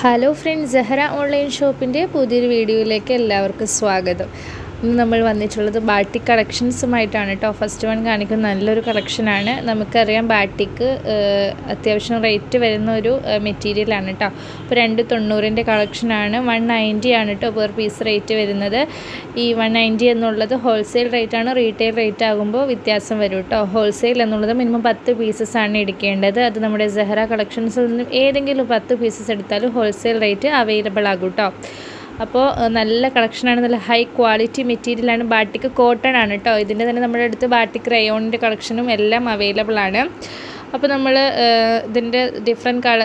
Hello friends ജഹ്റ online ഷോപ്പിന്റെ പുതിയൊരു വീഡിയോയിലേക്ക് എല്ലാവർക്കും സ്വാഗതം. ഇന്ന് നമ്മൾ വന്നിട്ടുള്ളത് ബാട്ടിക് കളക്ഷൻസുമായിട്ടാണ് കേട്ടോ ഫസ്റ്റ് വൺ കാണിക്കുന്ന നല്ലൊരു കളക്ഷനാണ്. നമുക്കറിയാം ബാട്ടിക്ക് അത്യാവശ്യം റേറ്റ് വരുന്ന ഒരു മെറ്റീരിയലാണ് കേട്ടോ അപ്പോൾ രണ്ട് തൊണ്ണൂറിന്റെ കളക്ഷനാണ് വൺ നയന്റി ആണ് കേട്ടോ പെർ പീസ് റേറ്റ് വരുന്നത്. ഈ വൺ നയന്റി എന്നുള്ളത് ഹോൾസെയിൽ റേറ്റാണ് റീറ്റെയിൽ റേറ്റ് ആകുമ്പോൾ വ്യത്യാസം വരും കേട്ടോ ഹോൾസെയിൽ എന്നുള്ളത് മിനിമം പത്ത് പീസസ് ആണ് എടുക്കേണ്ടത്. അത് നമ്മുടെ സെഹറ കളക്ഷൻസിൽ നിന്നും ഏതെങ്കിലും പത്ത് പീസസ് എടുത്താലും ഹോൾസെയിൽ റേറ്റ് അവൈലബിൾ ആകും കേട്ടോ അപ്പോൾ നല്ല കളക്ഷനാണ് നല്ല ഹൈ ക്വാളിറ്റി മെറ്റീരിയലാണ് ബാട്ടിക്ക് കോട്ടൺ ആണ് കേട്ടോ ഇതിന്റെ തന്നെ നമ്മുടെ അടുത്ത് ബാട്ടിക് റയോണിന്റെ കളക്ഷനും എല്ലാം അവൈലബിൾ ആണ്. അപ്പോൾ നമ്മൾ ഇതിന്റെ ഡിഫറെന്റ് കള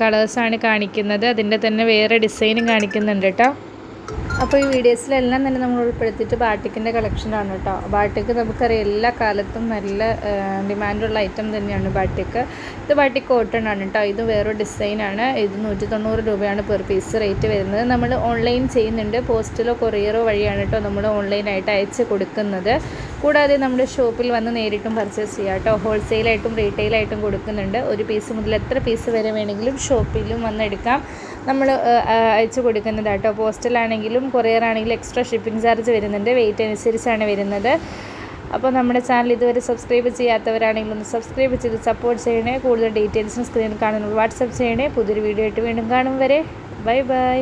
കളേഴ്സാണ് കാണിക്കുന്നത്. അതിന്റെ തന്നെ വേറെ ഡിസൈനും കാണിക്കുന്നുണ്ട് കേട്ടോ അപ്പോൾ ഈ വീഡിയോസിലെല്ലാം തന്നെ നമ്മൾ ഉൾപ്പെടുത്തിയിട്ട് ബാട്ടിക്കിന്റെ കളക്ഷനാണ് കേട്ടോ. ബാട്ടിക്ക് നമുക്കറിയാം എല്ലാ കാലത്തും നല്ല ഡിമാൻഡുള്ള ഐറ്റം തന്നെയാണ് ബാട്ടിക്ക്. ഇത് ബാട്ടിക് കോട്ടൺ ആണ് കേട്ടോ. ഇത് വേറൊരു ഡിസൈനാണ് ഇത് നൂറ്റി തൊണ്ണൂറ് രൂപയാണ് പെർ പീസ് റേറ്റ് വരുന്നത്. നമ്മൾ ഓൺലൈൻ ചെയ്യുന്നുണ്ട്. പോസ്റ്റിലോ കൊറിയറോ വഴിയാണ് കേട്ടോ നമ്മൾ ഓൺലൈനായിട്ട് അയച്ച് കൊടുക്കുന്നത്. കൂടാതെ നമ്മുടെ ഷോപ്പിൽ വന്ന് നേരിട്ടും പർച്ചേസ് ചെയ്യാം കേട്ടോ. ഹോൾസെയിലായിട്ടും റീറ്റെയിലായിട്ടും കൊടുക്കുന്നുണ്ട്. ഒരു പീസ് മുതൽ എത്ര പീസ് വരെ വേണമെങ്കിലും ഷോപ്പിലും വന്നെടുക്കാം. നമ്മൾ അയച്ചു കൊടുക്കുന്നത് കേട്ടോ പോസ്റ്റലാണെങ്കിലും കൊറിയർ ആണെങ്കിലും എക്സ്ട്രാ ഷിപ്പിംഗ് ചാർജ് വരുന്നുണ്ട്. വെയിറ്റ് അനുസരിച്ചാണ് വരുന്നത്. അപ്പോൾ നമ്മുടെ ചാനൽ ഇതുവരെ സബ്സ്ക്രൈബ് ചെയ്യാത്തവരാണെങ്കിൽ ഒന്ന് സബ്സ്ക്രൈബ് ചെയ്ത് സപ്പോർട്ട് ചെയ്യണേ. കൂടുതൽ ഡീറ്റെയിൽസും സ്ക്രീനിൽ കാണുന്നു വാട്സപ്പ് ചെയ്യണേ. പുതിയൊരു വീഡിയോ ആയിട്ട് വീണ്ടും കാണും വരെ. Bye bye.